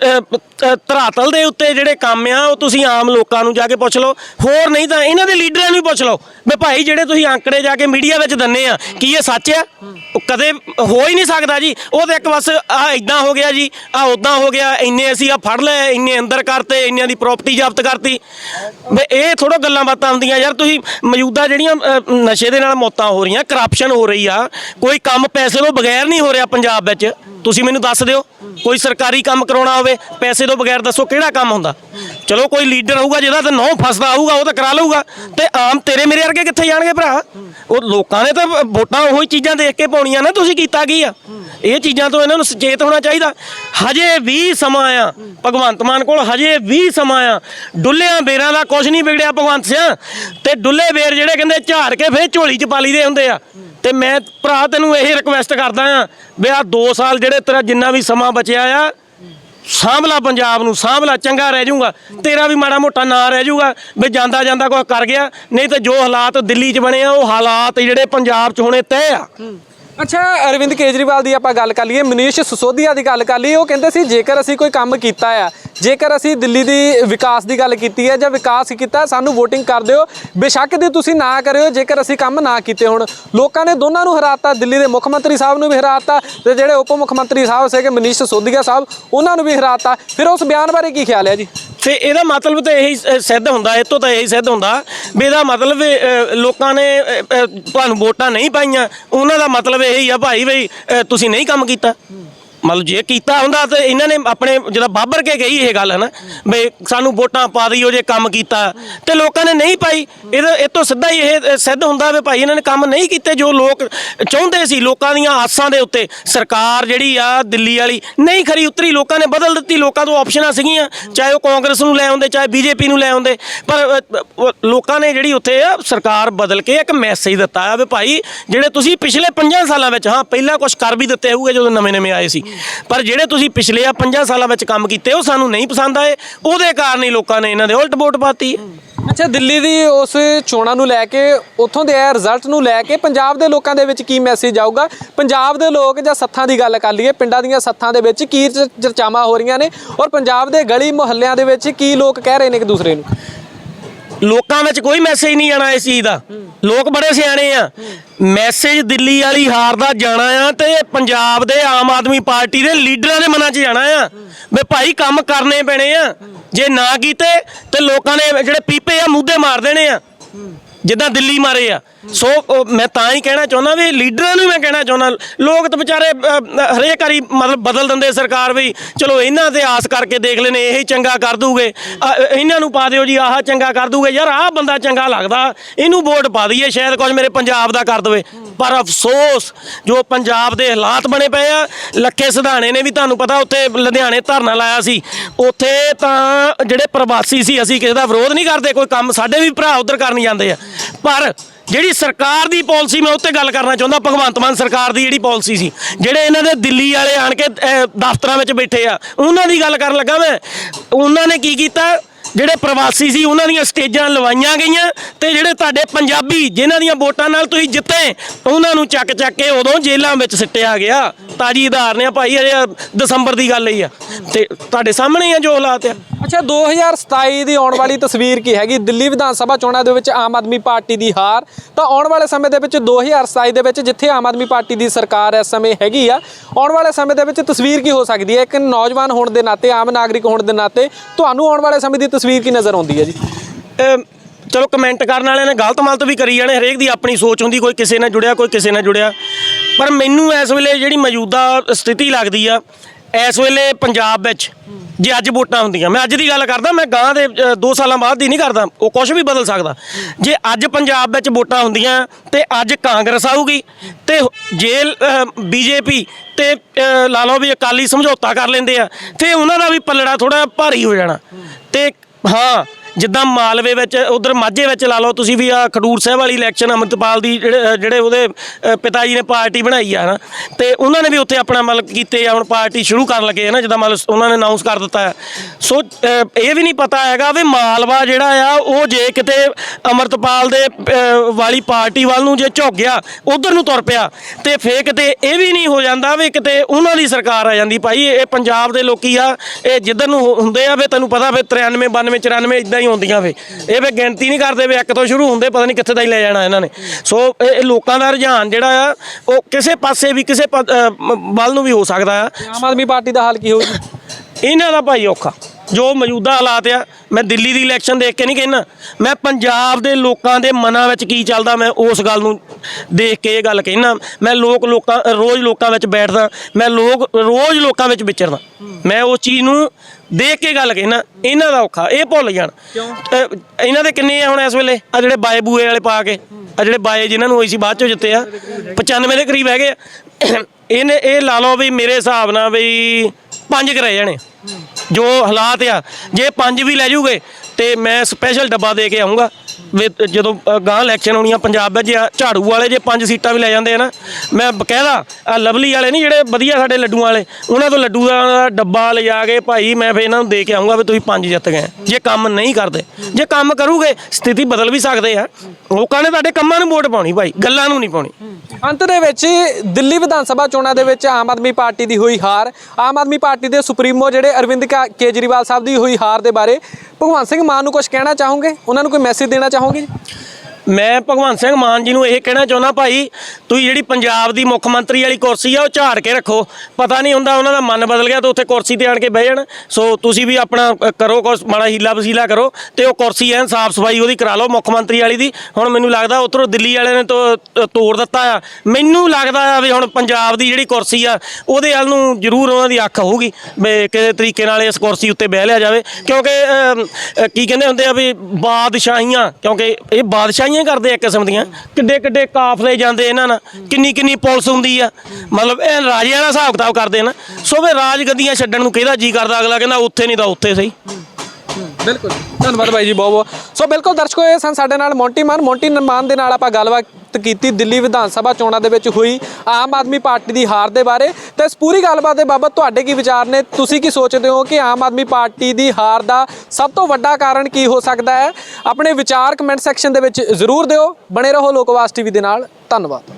ਧਰਾਤਲ ਦੇ ਉੱਤੇ ਜਿਹੜੇ ਕੰਮ ਆ ਉਹ ਤੁਸੀਂ ਆਮ ਲੋਕਾਂ ਨੂੰ ਜਾ ਕੇ ਪੁੱਛ ਲਓ। ਹੋਰ ਨਹੀਂ ਤਾਂ ਇਹਨਾਂ ਦੇ ਲੀਡਰਾਂ ਨੂੰ ਹੀ ਪੁੱਛ ਲਓ। ਵੀ ਭਾਈ ਜਿਹੜੇ ਤੁਸੀਂ ਅੰਕੜੇ ਜਾ ਕੇ ਮੀਡੀਆ ਵਿੱਚ ਦੰਨੇ ਆ ਕੀ ਇਹ ਸੱਚ ਆ? ਉਹ ਕਦੇ ਹੋ ਹੀ ਨਹੀਂ ਸਕਦਾ ਜੀ। ਉਹ ਤਾਂ ਇੱਕ ਬਸ ਆ ਇਦਾਂ ਹੋ ਗਿਆ ਜੀ ਆ ਉਦਾਂ ਹੋ ਗਿਆ ਇੰਨੇ ਅਸੀਂ ਆ ਫੜ ਲਏ ਇੰਨੇ ਅੰਦਰ ਕਰਤੇ ਇੰਨਿਆਂ ਦੀ ਪ੍ਰਾਪਰਟੀ ਜ਼ਬਤ ਕਰਤੀ। ਵੀ ਇਹ ਥੋੜੋ ਗੱਲਾਂ ਬਾਤਾਂ ਹੁੰਦੀਆਂ ਯਾਰ ਤੁਸੀਂ ਮੌਜੂਦਾ ਜਿਹੜੀਆਂ ਅ, ਨਸ਼ੇ ਦੇ ਨਾਲ ਮੌਤਾਂ ਹੋ ਰਹੀਆਂ ਕਰਪਸ਼ਨ ਹੋ ਰਹੀ ਆ ਕੋਈ ਕੰਮ ਪੈਸੇ ਤੋਂ ਬਗੈਰ ਨਹੀਂ ਹੋ ਰਿਹਾ ਪੰਜਾਬ ਵਿੱਚ। ਤੁਸੀਂ ਮੈਨੂੰ ਦੱਸ ਦਿਓ ਕੋਈ ਸਰਕਾਰੀ ਕੰਮ ਕਰਾਉਣਾ ਹੋਵੇ ਪੈਸੇ ਤੋਂ ਬਗੈਰ ਦੱਸੋ ਕਿਹੜਾ ਕੰਮ ਹੁੰਦਾ? ਚਲੋ ਕੋਈ ਲੀਡਰ ਹੋਊਗਾ ਜਿਹਦਾ ਤੇ ਨੌ ਫਸਦਾ ਆਊਗਾ, ਉਹ ਤਾਂ ਕਰਾ ਲਊਗਾ। ਤੇ ਆਮ ਤੇਰੇ ਮੇਰੇ ਵਰਗੇ ਕਿੱਥੇ ਜਾਣਗੇ ਭਰਾ? ਉਹ ਲੋਕਾਂ ਨੇ ਤਾਂ ਵੋਟਾਂ ਉਹੀ ਚੀਜ਼ਾਂ ਦੇਖ ਕੇ ਪਾਉਣੀਆਂ ਨਾ, ਤੁਸੀਂ ਕੀਤਾ ਕੀ ਆ? ਇਹ ਚੀਜ਼ਾਂ ਤੋਂ ਇਹਨਾਂ ਨੂੰ ਸੁਚੇਤ ਹੋਣਾ ਚਾਹੀਦਾ। ਹਜੇ ਵੀ ਸਮਾਂ ਆ, ਭਗਵੰਤ ਮਾਨ ਕੋਲ ਹਜੇ ਵੀ ਸਮਾਂ ਆ। ਡੁੱਲਿਆਂ ਬੇਰਾਂ ਦਾ ਕੁਝ ਨਹੀਂ ਵਿਗੜਿਆ ਭਗਵੰਤ ਸਿੰਘ ਤੇ ਡੁੱਲੇ ਬੇਰ ਜਿਹੜੇ ਕਹਿੰਦੇ ਝਾੜ ਕੇ ਫੇਰ ਝੋਲੀ ਚ ਪਾ ਲਈਦੇ ਹੁੰਦੇ ਆ। ਤੇ ਮੈਂ ਭਰਾ ਤੈਨੂੰ ਇਹ ਰਿਕਵੈਸਟ ਕਰਦਾ ਆ ਵੀ ਆ 2 ਸਾਲ ਜਿਹੜੇ ਤੇਰਾ ਜਿੰਨਾ ਵੀ ਸਮਾਂ ਬਚਿਆ ਆ ਸਾਂਭਲਾ ਪੰਜਾਬ ਨੂੰ, ਸਾਂਭਲਾ ਚੰਗਾ ਰਹਿ ਜਾਊਗਾ। ਤੇਰਾ ਵੀ ਮਾੜਾ ਮੋਟਾ ਨਾਂ ਰਹਿ ਜਾਊਗਾ। ਵੀ ਜਾਂਦਾ ਜਾਂਦਾ ਕੋਈ ਕਰ ਗਿਆ। ਨਹੀਂ ਤਾਂ ਜੋ ਹਾਲਾਤ ਦਿੱਲੀ 'ਚ ਬਣੇ ਆ, ਉਹ ਹਾਲਾਤ ਜਿਹੜੇ ਪੰਜਾਬ 'ਚ ਹੋਣੇ ਤੈਅ ਆ। ਅੱਛਾ, ਅਰਵਿੰਦ ਕੇਜਰੀਵਾਲ ਦੀ ਆਪਾਂ ਗੱਲ ਕਰ ਲਈਏ, ਮਨੀਸ਼ ਸਿਸੋਦੀਆ ਦੀ ਗੱਲ ਕਰ ਲਈਏ, ਉਹ ਕਹਿੰਦੇ ਸੀ, ਜੇਕਰ ਅਸੀਂ ਕੋਈ ਕੰਮ ਕੀਤਾ ਆ, ਜੇਕਰ ਅਸੀਂ ਦਿੱਲੀ ਦੀ ਵਿਕਾਸ ਦੀ ਗੱਲ ਕੀਤੀ ਹੈ ਜਾਂ ਵਿਕਾਸ ਕੀਤਾ, ਸਾਨੂੰ VOTING ਕਰ ਦਿਓ, ਬੇਸ਼ੱਕ ਦੀ ਤੁਸੀਂ ਨਾ ਕਰਿਓ, ਜੇਕਰ ਅਸੀਂ ਕੰਮ ਨਾ ਕੀਤੇ ਹੁਣ। ਲੋਕਾਂ ਨੇ ਦੋਨਾਂ ਨੂੰ ਹਰਾਤਾ, ਦਿੱਲੀ ਦੇ ਮੁੱਖ ਮੰਤਰੀ ਸਾਹਿਬ ਨੂੰ ਵੀ ਹਰਾਤਾ, ਤੇ ਜਿਹੜੇ ਉਪ ਮੁੱਖ ਮੰਤਰੀ ਸਾਹਿਬ ਸੀਗੇ, ਮਨੀਸ਼ ਸਿਸੋਦੀਆ ਸਾਹਿਬ, ਉਹਨਾਂ ਨੂੰ ਵੀ ਹਰਾਤਾ। ਫਿਰ ਉਸ ਬਿਆਨ ਬਾਰੇ ਕੀ ਖਿਆਲ ਹੈ ਜੀ? ਫੇ ਇਹਦਾ ਮਤਲਬ ਤਾਂ ਇਹੀ ਸਿੱਧ ਹੁੰਦਾ, ਇਹ ਤੋਂ ਤਾਂ ਇਹੀ ਸਿੱਧ ਹੁੰਦਾ ਵੀ ਇਹਦਾ ਮਤਲਬ ਲੋਕਾਂ ਨੇ ਤੁਹਾਨੂੰ ਵੋਟਾਂ ਨਹੀਂ ਪਾਈਆਂ, ਉਹਨਾਂ ਦਾ ਮਤਲਬ ਇਹੀ ਆ ਭਾਈ ਬਈ ਤੁਸੀਂ ਨਹੀਂ ਕੰਮ ਕੀਤਾ। ਮਤਲਬ ਜੇ ਕੀਤਾ ਹੁੰਦਾ ਤੇ ਇਹਨਾਂ ਨੇ ਆਪਣੇ ਜਿਹੜਾ ਬਾਬਰ ਕੇ ਗਈ ਇਹ ਗੱਲ ਹੈ ਨਾ ਵੀ ਸਾਨੂੰ ਵੋਟਾਂ ਪਾ ਦਿਓ ਜੇ ਕੰਮ ਕੀਤਾ। ਤੇ ਲੋਕਾਂ ਨੇ ਨਹੀਂ ਪਾਈ। ਇਹਦਾ, ਇਹ ਤੋਂ ਸਿੱਧਾ ਹੀ ਇਹ ਸਿੱਧ ਹੁੰਦਾ ਵੀ ਭਾਈ ਇਹਨਾਂ ਨੇ ਕੰਮ ਨਹੀਂ ਕੀਤੇ ਜੋ ਲੋਕ ਚਾਹੁੰਦੇ ਸੀ ਲੋਕਾਂ ਦੀਆਂ ਆਸਾਂ ਦੇ ਉੱਤੇ। ਸਰਕਾਰ ਜਿਹੜੀ ਆ ਦਿੱਲੀ ਵਾਲੀ ਨਹੀਂ ਖਰੀ ਉਤਰੀ, ਲੋਕਾਂ ਨੇ ਬਦਲ ਦਿੱਤੀ। ਲੋਕਾਂ ਤੋਂ ਆਪਸ਼ਨਾਂ ਸੀਗੀਆਂ, ਚਾਹੇ ਉਹ ਕਾਂਗਰਸ ਨੂੰ ਲੈ ਆਉਂਦੇ, ਚਾਹੇ ਬੀਜੇਪੀ ਨੂੰ ਲੈ ਆਉਂਦੇ। ਪਰ ਲੋਕਾਂ ਨੇ ਜਿਹੜੀ ਉੱਥੇ ਆ ਸਰਕਾਰ ਬਦਲ ਕੇ ਇੱਕ ਮੈਸੇਜ ਦਿੱਤਾ ਆ ਵੀ ਭਾਈ, ਜਿਹੜੇ ਤੁਸੀਂ ਪਿਛਲੇ 5 ਸਾਲਾਂ ਵਿੱਚ, ਹਾਂ, ਪਹਿਲਾਂ ਕੁਝ ਕਰ ਵੀ ਦਿੱਤੇ ਹੋਊਗੇ ਜਦੋਂ ਨਵੇਂ-ਨਵੇਂ ਆਏ ਸੀ। ਪਰ ਜਿਹੜੇ ਤੁਸੀਂ ਪਿਛਲੇ ਆ 5 ਸਾਲਾਂ ਵਿੱਚ ਕੰਮ ਕੀਤੇ, ਉਹ ਸਾਨੂੰ ਨਹੀਂ ਪਸੰਦ ਆਏ। ਉਹਦੇ ਕਾਰਨ ਹੀ ਲੋਕਾਂ ਨੇ ਇਹਨਾਂ ਦੇ ਉਲਟ ਵੋਟ ਪਾਤੀ। ਅੱਛਾ, ਦਿੱਲੀ ਦੀ ਉਸ ਚੋਣਾਂ ਨੂੰ ਲੈ ਕੇ, ਉੱਥੋਂ ਦੇ ਰਿਜ਼ਲਟ ਨੂੰ ਲੈ ਕੇ ਪੰਜਾਬ ਦੇ ਲੋਕਾਂ ਦੇ ਵਿੱਚ ਕੀ ਮੈਸੇਜ ਆਊਗਾ? ਪੰਜਾਬ ਦੇ ਲੋਕ ਜਾਂ ਸੱਥਾਂ ਦੀ ਗੱਲ ਕਰ ਲਈਏ, ਪਿੰਡਾਂ ਦੀਆਂ ਸੱਥਾਂ ਦੇ ਵਿੱਚ ਕੀ ਚਰਚਾਵਾਂ ਹੋ ਰਹੀਆਂ ਨੇ ਔਰ ਪੰਜਾਬ ਦੇ ਗਲੀ ਮੁਹੱਲਿਆਂ ਦੇ ਵਿੱਚ ਕੀ ਲੋਕ ਕਹਿ ਰਹੇ ਨੇ ਇੱਕ ਦੂਸਰੇ ਨੂੰ? ਲੋਕਾਂ ਵਿੱਚ ਕੋਈ ਮੈਸੇਜ ਨਹੀਂ ਜਾਣਾ ਇਸ ਚੀਜ਼ ਦਾ। ਲੋਕ ਬੜੇ ਸਿਆਣੇ ਆ। ਮੈਸੇਜ ਦਿੱਲੀ ਵਾਲੀ ਹਾਰ ਦਾ ਜਾਣਾ ਆ ਤੇ ਪੰਜਾਬ ਦੇ ਆਮ ਆਦਮੀ ਪਾਰਟੀ ਦੇ ਲੀਡਰਾਂ ਦੇ ਮਨਾਂ 'ਚ ਜਾਣਾ ਆ। ਵੀ ਭਾਈ ਕੰਮ ਕਰਨੇ ਪੈਣੇ ਆ। ਜੇ ਨਾ ਕੀਤੇ ਤੇ ਲੋਕਾਂ ਨੇ ਜਿਹੜੇ ਪੀਪੇ ਆ ਮੂਧੇ ਮਾਰ ਦੇਣੇ ਆ। ਜਿੱਦਾਂ ਦਿੱਲੀ ਮਾਰੇ ਆ। ਸੋ ਉਹ ਮੈਂ ਤਾਂ ਹੀ ਕਹਿਣਾ ਚਾਹੁੰਦਾ ਵੀ ਲੀਡਰਾਂ ਨੂੰ ਮੈਂ ਕਹਿਣਾ ਚਾਹੁੰਦਾ ਲੋਕ ਤਾਂ ਵਿਚਾਰੇ ਅ, ਹਰੇਕ ਵਾਰੀ ਮਤਲਬ ਬਦਲ ਦਿੰਦੇ ਸਰਕਾਰ ਵੀ ਚਲੋ ਇਹਨਾਂ ਤੇ ਆਸ ਕਰਕੇ ਦੇਖ ਲੈਨੇ ਇਹ ਹੀ ਚੰਗਾ ਕਰ ਦੂਗੇ। ਅ, ਇਹਨਾਂ ਨੂੰ ਪਾ ਦਿਓ ਜੀ ਆਹ ਚੰਗਾ ਕਰ ਦੂਗੇ। ਯਾਰ ਆਹ ਬੰਦਾ ਚੰਗਾ ਲੱਗਦਾ ਇਹਨੂੰ ਵੋਟ ਪਾ ਦਈਏ ਸ਼ਾਇਦ ਕੁਝ ਮੇਰੇ ਪੰਜਾਬ ਦਾ ਕਰ ਦਵੇ। ਪਰ ਅਫਸੋਸ ਜੋ ਪੰਜਾਬ ਦੇ ਹਾਲਾਤ ਬਣੇ ਪਏ ਆ ਲੱਖੇ ਸਿਧਾਣੇ ਨੇ ਵੀ ਤੁਹਾਨੂੰ ਪਤਾ ਉੱਥੇ ਲੁਧਿਆਣੇ ਧਰਨਾ ਲਾਇਆ ਸੀ। ਉੱਥੇ ਤਾਂ ਜਿਹੜੇ ਪ੍ਰਵਾਸੀ ਸੀ ਅਸੀਂ ਕਿਸੇ ਦਾ ਵਿਰੋਧ ਨਹੀਂ ਕਰਦੇ ਕੋਈ ਕੰਮ ਸਾਡੇ ਵੀ ਭਰਾ ਉਧਰ ਕਰਨ ਜਾਂਦੇ ਆ। ਪਰ ਜਿਹੜੀ ਸਰਕਾਰ ਦੀ ਪਾਲਿਸੀ ਮੈਂ ਉੱਤੇ ਗੱਲ ਕਰਨਾ ਚਾਹੁੰਦਾ ਭਗਵੰਤ ਮਾਨ ਸਰਕਾਰ ਦੀ ਜਿਹੜੀ ਪਾਲਿਸੀ ਸੀ ਜਿਹੜੇ ਇਹਨਾਂ ਦੇ ਦਿੱਲੀ ਵਾਲੇ ਆਣ ਕੇ ਅਹ, ਦਫ਼ਤਰਾਂ ਵਿੱਚ ਬੈਠੇ ਆ ਉਹਨਾਂ ਦੀ ਗੱਲ ਕਰਨ ਲੱਗਾ ਮੈਂ। ਉਹਨਾਂ ਨੇ ਕੀ ਕੀਤਾ? ਜਿਹੜੇ ਪ੍ਰਵਾਸੀ ਸੀ, ਉਹਨਾਂ ਦੀਆਂ ਸਟੇਜਾਂ ਲਵਾਈਆਂ ਗਈਆਂ ਤੇ ਜਿਹੜੇ ਤੁਹਾਡੇ ਪੰਜਾਬੀ, ਜਿਨ੍ਹਾਂ ਦੀਆਂ ਵੋਟਾਂ ਨਾਲ ਤੁਸੀਂ ਜਿੱਤੇ, ਉਹਨਾਂ ਨੂੰ ਚੱਕ ਚੱਕ ਕੇ ਉਦੋਂ ਜੇਲ੍ਹਾਂ ਵਿੱਚ ਸਿੱਟਿਆ ਗਿਆ। ਤਾਜੀ ਉਦਾਹਰਨ ਆ ਭਾਈ ਅਜੇ ਦਸੰਬਰ ਦੀ ਗੱਲ ਹੀ ਆ। ਤੇ ਤੁਹਾਡੇ ਸਾਹਮਣੇ ਆ ਜੋ ਹਾਲਾਤ ਆ। ਅੱਛਾ 2027 ਦੀ ਆਉਣ ਵਾਲੀ ਤਸਵੀਰ ਕੀ ਹੈਗੀ? ਦਿੱਲੀ ਵਿਧਾਨ ਸਭਾ ਚੋਣਾਂ ਦੇ ਵਿੱਚ ਆਮ ਆਦਮੀ ਪਾਰਟੀ ਦੀ ਹਾਰ। ਤਾਂ ਆਉਣ ਵਾਲੇ ਸਮੇਂ ਦੇ ਵਿੱਚ 2027 ਦੇ ਵਿੱਚ ਜਿੱਥੇ ਆਮ ਆਦਮੀ ਪਾਰਟੀ ਦੀ ਸਰਕਾਰ ਇਸ ਸਮੇਂ ਹੈਗੀ ਆ, ਆਉਣ ਵਾਲੇ ਸਮੇਂ ਦੇ ਵਿੱਚ ਤਸਵੀਰ ਕੀ ਹੋ ਸਕਦੀ ਹੈ? ਇੱਕ ਨੌਜਵਾਨ ਹੋਣ ਦੇ ਨਾਤੇ, ਆਮ ਨਾਗਰਿਕ ਹੋਣ ਦੇ ਨਾਤੇ, ਤੁਹਾਨੂੰ ਆਉਣ ਵਾਲੇ ਸਮੇਂ ਦੀ ਤਸਵੀਰ ਕੀ ਨਜ਼ਰ ਆਉਂਦੀ ਹੈ ਜੀ? ਅਮ ਚਲੋ ਕਮੈਂਟ ਕਰਨ ਵਾਲਿਆਂ ਨੇ ਗਲਤ ਮਲਤ ਵੀ ਕਰੀ ਜਾਣੇ ਹਰੇਕ ਦੀ ਆਪਣੀ ਸੋਚ ਹੁੰਦੀ ਕੋਈ ਕਿਸੇ ਨਾਲ ਜੁੜਿਆ ਕੋਈ ਕਿਸੇ ਨਾਲ ਜੁੜਿਆ। ਪਰ ਮੈਨੂੰ ਇਸ ਵੇਲੇ ਜਿਹੜੀ ਮੌਜੂਦਾ ਸਥਿਤੀ ਲੱਗਦੀ ਆ ਇਸ ਵੇਲੇ ਪੰਜਾਬ ਵਿੱਚ ਜੇ ਅੱਜ ਵੋਟਾਂ ਹੁੰਦੀਆਂ ਮੈਂ ਅੱਜ ਦੀ ਗੱਲ ਕਰਦਾ ਮੈਂ ਗਾਂ ਦੇ 2 ਸਾਲਾਂ ਬਾਅਦ ਦੀ ਨਹੀਂ ਕਰਦਾ ਉਹ ਕੁਝ ਵੀ ਬਦਲ ਸਕਦਾ। ਜੇ ਅੱਜ ਪੰਜਾਬ ਵਿੱਚ ਵੋਟਾਂ ਹੁੰਦੀਆਂ ਤੇ ਅੱਜ ਕਾਂਗਰਸ ਆਊਗੀ ਤੇ ਜੇ ਬੀਜੇਪੀ ਤੇ ਅ, ਲਾ ਲਓ ਵੀ ਅਕਾਲੀ ਸਮਝੌਤਾ ਕਰ ਲੈਂਦੇ ਆ ਤੇ ਉਹਨਾਂ ਦਾ ਵੀ ਪੱਲੜਾ ਥੋੜਾ ਭਾਰੀ ਹੋ ਜਾਣਾ। ਤੇ ਹਾਂ ਜਿੱਦਾਂ ਮਾਲਵੇ ਵਿੱਚ, ਉਧਰ ਮਾਝੇ ਵਿੱਚ ਲਾ ਲਓ, ਤੁਸੀਂ ਵੀ ਆ ਖਡੂਰ ਸਾਹਿਬ ਵਾਲੀ ਇਲੈਕਸ਼ਨ ਅਮਰਤਪਾਲ ਦੀ ਜਿਹੜੇ ਜਿਹੜੇ ਉਹਦੇ ਪਿਤਾ ਜੀ ਨੇ ਪਾਰਟੀ ਬਣਾਈ ਆ ਨਾ ਤੇ ਉਹਨਾਂ ਨੇ ਵੀ ਉੱਥੇ ਆਪਣਾ ਮਤਲਬ ਕੀਤੇ ਆ, ਹੁਣ ਪਾਰਟੀ ਸ਼ੁਰੂ ਕਰਨ ਲੱਗੇ ਆ ਨਾ ਜਿੱਦਾਂ ਮਤਲਬ ਉਹਨਾਂ ਨੇ ਅਨਾਉਂਸ ਕਰ ਦਿੱਤਾ ਹੈ ਸੋ ਇਹ ਵੀ ਨਹੀਂ ਪਤਾ ਹੈਗਾ ਵੀ ਮਾਲਵਾ ਜਿਹੜਾ ਆ, ਉਹ ਜੇ ਕਿਤੇ ਅਮਰਤਪਾਲ ਦੇ ਵਾਲੀ ਪਾਰਟੀ ਵੱਲ ਨੂੰ ਜੇ ਝੁਕ ਗਿਆ, ਉਧਰ ਨੂੰ ਤੁਰ ਪਿਆ, ਤੇ ਫੇਰ ਕਿਤੇ ਇਹ ਵੀ ਨਹੀਂ ਹੋ ਜਾਂਦਾ ਵੀ ਕਿਤੇ ਉਹਨਾਂ ਦੀ ਸਰਕਾਰ ਆ ਜਾਂਦੀ। ਭਾਈ, ਇਹ ਪੰਜਾਬ ਦੇ ਲੋਕੀ ਆ, ਇਹ ਜਿੱਧਰ ਨੂੰ ਹੁੰਦੇ ਆ, ਵੀ ਤੈਨੂੰ ਪਤਾ ਵੀ 93 92 94 ਇਦਾਂ ਹੀ ਹੁੰਦੀਆਂ ਵੇ। ਇਹ ਵੇ ਗਿਣਤੀ ਨਹੀਂ ਕਰਦੇ ਵੇ ਇੱਕ ਤੋਂ ਸ਼ੁਰੂ ਹੁੰਦੇ ਪਤਾ ਨਹੀਂ ਕਿੱਥੇ ਦਾ ਹੀ ਲੈ ਜਾਣਾ ਇਹਨਾਂ ਨੇ। ਸੋ ਇਹ ਲੋਕਾਂ ਦਾ ਰੁਝਾਨ ਜਿਹੜਾ ਆ ਉਹ ਕਿਸੇ ਪਾਸੇ ਵੀ ਕਿਸੇ ਵੱਲ ਨੂੰ ਵੀ ਹੋ ਸਕਦਾ ਆ। ਆਮ ਆਦਮੀ ਪਾਰਟੀ ਦਾ ਹਾਲ ਕੀ ਹੋਊਗਾ ਇਹਨਾਂ ਦਾ ਭਾਈ ਔਖਾ। ਜੋ ਮੌਜੂਦਾ ਹਾਲਾਤ ਆ ਮੈਂ ਦਿੱਲੀ ਦੀ ਇਲੈਕਸ਼ਨ ਦੇਖ ਕੇ ਨਹੀਂ ਕਹਿਣਾ। ਮੈਂ ਪੰਜਾਬ ਦੇ ਲੋਕਾਂ ਦੇ ਮਨਾਂ ਵਿੱਚ ਕੀ ਚੱਲਦਾ ਮੈਂ ਉਸ ਗੱਲ ਨੂੰ ਦੇਖ ਕੇ ਇਹ ਗੱਲ ਕਹਿਣਾ। ਮੈਂ ਲੋਕ ਲੋਕਾਂ ਰੋਜ਼ ਲੋਕਾਂ ਵਿੱਚ ਬੈਠਦਾ ਮੈਂ ਲੋਕ ਰੋਜ਼ ਲੋਕਾਂ ਵਿੱਚ ਵਿਚਰਦਾ। ਮੈਂ ਉਸ ਚੀਜ਼ ਨੂੰ ਦੇਖ ਕੇ ਗੱਲ ਕਹਿਣਾ ਇਹਨਾਂ ਦਾ ਔਖਾ ਇਹ ਭੁੱਲ ਜਾਣ। ਅਹ ਇਹਨਾਂ ਦੇ ਕਿੰਨੇ ਆ ਹੁਣ ਇਸ ਵੇਲੇ? ਆ ਜਿਹੜੇ ਬਾਏ ਬੂਏ ਵਾਲੇ ਪਾ ਕੇ ਆ ਜਿਹੜੇ ਬਾਏ ਜਿਨ੍ਹਾਂ ਨੂੰ ਹੋਈ ਸੀ ਬਾਅਦ ਚੋਂ ਜਿੱਤੇ ਆ 95 ਦੇ ਕਰੀਬ ਹੈਗੇ ਆ। ਇਹਨੇ ਇਹ ਲਾ ਲਓ ਵੀ ਮੇਰੇ ਹਿਸਾਬ ਨਾਲ ਵੀ ਪੰਜ ਕਰਾਏ ਜਾਣੇ। ਜੋ ਹਾਲਾਤ ਆ ਜੇ ਪੰਜ ਵੀ ਲੈ ਜੂਗੇ ਤੇ ਮੈਂ ਸਪੈਸ਼ਲ ਡੱਬਾ ਦੇ ਕੇ ਆਉਂਗਾ ਵੀ ਜਦੋਂ ਅ, ਗਾਂ ਇਲੈਕਸ਼ਨ ਹੋਣੀਆਂ ਪੰਜਾਬ ਵਿੱਚ ਜਾਂ ਝਾੜੂ ਵਾਲੇ ਜੇ ਪੰਜ ਸੀਟਾਂ ਵੀ ਲੈ ਜਾਂਦੇ ਆ ਨਾ ਮੈਂ ਬਕਾਇਦਾ ਆ ਲਵਲੀ ਵਾਲੇ ਨਹੀਂ ਜਿਹੜੇ ਵਧੀਆ ਸਾਡੇ ਲੱਡੂਆਂ ਵਾਲੇ ਉਹਨਾਂ ਤੋਂ ਲੱਡੂ ਦਾ ਡੱਬਾ ਲਿਜਾ ਕੇ ਭਾਈ ਮੈਂ ਫੇ ਇਹਨਾਂ ਨੂੰ ਦੇ ਕੇ ਆਉਂਗਾ ਵੀ ਤੁਸੀਂ ਪੰਜ ਜਿੱਤ ਗਏ। ਜੇ ਕੰਮ ਨਹੀਂ ਕਰਦੇ ਜੇ ਕੰਮ ਕਰੂਗੇ ਸਥਿਤੀ ਬਦਲ ਵੀ ਸਕਦੇ ਆ। ਲੋਕਾਂ ਨੇ ਤੁਹਾਡੇ ਕੰਮਾਂ ਨੂੰ ਵੋਟ ਪਾਉਣੀ ਭਾਈ ਗੱਲਾਂ ਨੂੰ ਨਹੀਂ ਪਾਉਣੀ। ਅੰਤ ਦੇ ਵਿੱਚ ਦਿੱਲੀ ਵਿਧਾਨ ਸਭਾ ਚੋਣਾਂ ਦੇ ਵਿੱਚ ਆਮ ਆਦਮੀ ਪਾਰਟੀ ਦੀ ਹੋਈ ਹਾਰ। ਆਮ ਆਦਮੀ ਪਾਰਟੀ ਦੇ ਸੁਪਰੀਮੋ ਜਿਹੜੇ ਅਰਵਿੰਦ ਕਾ- ਕੇਜਰੀਵਾਲ ਸਾਹਿਬ ਦੀ ਹੋਈ ਹਾਰ ਦੇ ਬਾਰੇ ਭਗਵੰਤ ਸਿੰਘ ਮਾਨ ਨੂੰ ਕੁਝ ਕਹਿਣਾ ਚਾਹੋਗੇ? ਉਹਨਾਂ ਨੂੰ ਕੋਈ ਮੈਸੇਜ ਦੇਣਾ ਚਾਹੋਗੇ ਜੀ? ਮੈਂ ਭਗਵੰਤ ਸਿੰਘ ਮਾਨ ਜੀ ਨੂੰ ਇਹ ਕਹਿਣਾ ਚਾਹੁੰਦਾ, ਭਾਈ, ਤੁਸੀਂ ਜਿਹੜੀ ਪੰਜਾਬ ਦੀ ਮੁੱਖ ਮੰਤਰੀ ਵਾਲੀ ਕੁਰਸੀ ਆ, ਉਹ ਝਾੜ ਕੇ ਰੱਖੋ। ਪਤਾ ਨਹੀਂ ਹੁੰਦਾ ਉਹਨਾਂ ਦਾ ਮਨ ਬਦਲ ਗਿਆ ਤਾਂ ਉੱਥੇ ਕੁਰਸੀ ਤੇ ਆਣ ਕੇ ਬਹਿ ਜਾਣ। ਸੋ ਤੁਸੀਂ ਵੀ ਆਪਣਾ ਕਰੋ ਕੁਛ ਮਾੜਾ ਹੀਲਾ ਵਸੀਲਾ ਕਰੋ ਤੇ ਉਹ ਕੁਰਸੀ ਐਨ ਸਾਫ਼ ਸਫ਼ਾਈ ਉਹਦੀ ਕਰਾ ਲਓ ਮੁੱਖ ਮੰਤਰੀ ਵਾਲੀ ਦੀ। ਹੁਣ ਮੈਨੂੰ ਲੱਗਦਾ ਉਧਰੋਂ ਦਿੱਲੀ ਵਾਲਿਆਂ ਨੇ ਤੋਂ ਤੋੜ ਦਿੱਤਾ ਆ। ਮੈਨੂੰ ਲੱਗਦਾ ਆ ਵੀ ਹੁਣ ਪੰਜਾਬ ਦੀ ਜਿਹੜੀ ਕੁਰਸੀ ਆ, ਉਹਦੇ ਵੱਲ ਨੂੰ ਜ਼ਰੂਰ ਉਹਨਾਂ ਦੀ ਅੱਖ ਹੋਊਗੀ ਵੀ ਕਿਸੇ ਤਰੀਕੇ ਨਾਲ ਇਸ ਕੁਰਸੀ ਉੱਤੇ ਬਹਿ ਲਿਆ ਜਾਵੇ। ਕਿਉਂਕਿ ਕੀ ਕਹਿੰਦੇ ਹੁੰਦੇ ਆ ਵੀ ਬਾਦਸ਼ਾਹੀਆਂ, ਕਿਉਂਕਿ ਇਹ ਬਾਦਸ਼ਾਹੀਆਂ ਹੀ ਕਰਦੇ ਆ ਕਿਸਮ ਦੀਆਂ। ਕਿੱਡੇ ਕਿੱਡੇ ਕਾਫਲੇ ਜਾਂਦੇ ਇਹਨਾਂ ਨਾਲ। ਕਿੰਨੀ ਕਿੰਨੀ ਪੁਲਿਸ ਹੁੰਦੀ ਆ। ਮਤਲਬ ਇਹ ਰਾਜਿਆਂ ਦਾ ਹਿਸਾਬ ਕਿਤਾਬ ਕਰਦੇ ਨਾ। ਸੋ ਵੀ ਰਾਜ ਗੱਦੀਆਂ ਛੱਡਣ ਨੂੰ ਕਿਹਦਾ ਜੀ ਕਰਦਾ ਅਗਲਾ? ਕਹਿੰਦਾ ਉੱਥੇ ਨਹੀਂ ਤਾਂ ਉੱਥੇ ਸਹੀ। ਬਿਲਕੁਲ। ਧੰਨਵਾਦ ਭਾਈ ਜੀ ਬਹੁਤ ਬਹੁਤ। ਸੋ ਬਿਲਕੁਲ ਦਰਸ਼ਕੋ, ਇਹ ਸਨ ਸਾਡੇ ਨਾਲ ਮੌਂਟੀ ਮਾਨ। ਮੌਂਟੀ ਮਾਨ ਦੇ ਨਾਲ ਆਪਾਂ ਗੱਲਬਾਤ ਕੀਤੀ ਦਿੱਲੀ ਵਿਧਾਨ ਸਭਾ ਚੋਣਾਂ ਦੇ ਵਿੱਚ ਹੋਈ ਆਮ ਆਦਮੀ ਪਾਰਟੀ ਦੀ ਹਾਰ ਦੇ ਬਾਰੇ। ਤੇ ਇਸ ਪੂਰੀ ਗੱਲਬਾਤ ਦੇ ਬਾਬਤ ਤੁਹਾਡੇ ਕੀ ਵਿਚਾਰ ਨੇ? ਤੁਸੀਂ ਕੀ ਸੋਚਦੇ ਹੋ ਕਿ ਆਮ ਆਦਮੀ ਪਾਰਟੀ ਦੀ ਹਾਰ ਦਾ ਸਭ ਤੋਂ ਵੱਡਾ ਕਾਰਨ ਕੀ ਹੋ ਸਕਦਾ ਹੈ? ਆਪਣੇ ਵਿਚਾਰ ਕਮੈਂਟ ਸੈਕਸ਼ਨ ਦੇ ਵਿੱਚ ਜ਼ਰੂਰ ਦਿਓ। ਬਣੇ ਰਹੋ ਲੋਕਵਾਸ ਟੀਵੀ ਦੇ ਨਾਲ। ਧੰਨਵਾਦ।